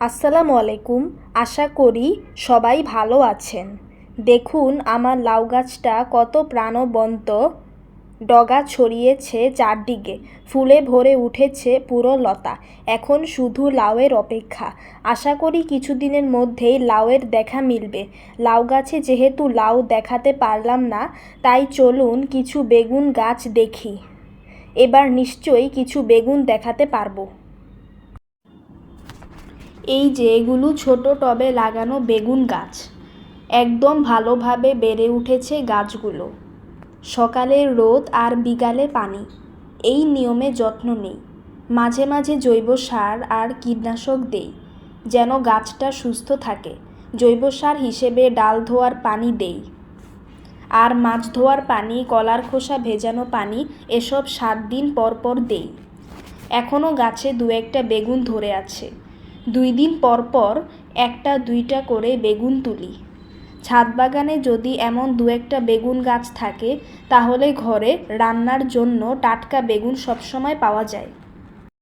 আসসালামু আলাইকুম, আশা করি সবাই ভালো আছেন। দেখুন, আমার লাউ গাছটা কত প্রাণবন্ত। ডগা ছড়িয়েছে চারদিকে, ফুলে ভরে উঠেছে পুরো লতা। এখন শুধু লাউয়ের অপেক্ষা। আশা করি কিছুদিনের মধ্যেই লাউয়ের দেখা মিলবে। লাউ গাছে যেহেতু লাউ দেখাতে পারলাম না, তাই চলুন কিছু বেগুন গাছ দেখি। এবার নিশ্চয়ই কিছু বেগুন দেখাতে পারব। এই যে এগুলো ছোট টবে লাগানো বেগুন গাছ। একদম ভালোভাবে বেড়ে উঠেছে গাছগুলো। সকালে রোদ আর বিকালে পানি। এই নিয়মে যত্ন নেই। মাঝে মাঝে জৈব সার আর কীটনাশক দেই, যেন গাছটা সুস্থ থাকে। জৈব সার হিসেবে ডাল ধোয়ার পানি দেই। আর মাছ ধোয়ার পানি, কলার খোসা ভেজানো পানি, এসব সাত দিন পর পর দেই। এখনও গাছে দু একটা বেগুন ধরে আছে। দুই দিন পর পর একটা দুইটা করে বেগুন তুলি। ছাদ বাগানে যদি এমন দু একটা বেগুন গাছ থাকে, তাহলে ঘরে রান্নার জন্য টাটকা বেগুন সবসময় পাওয়া যায়।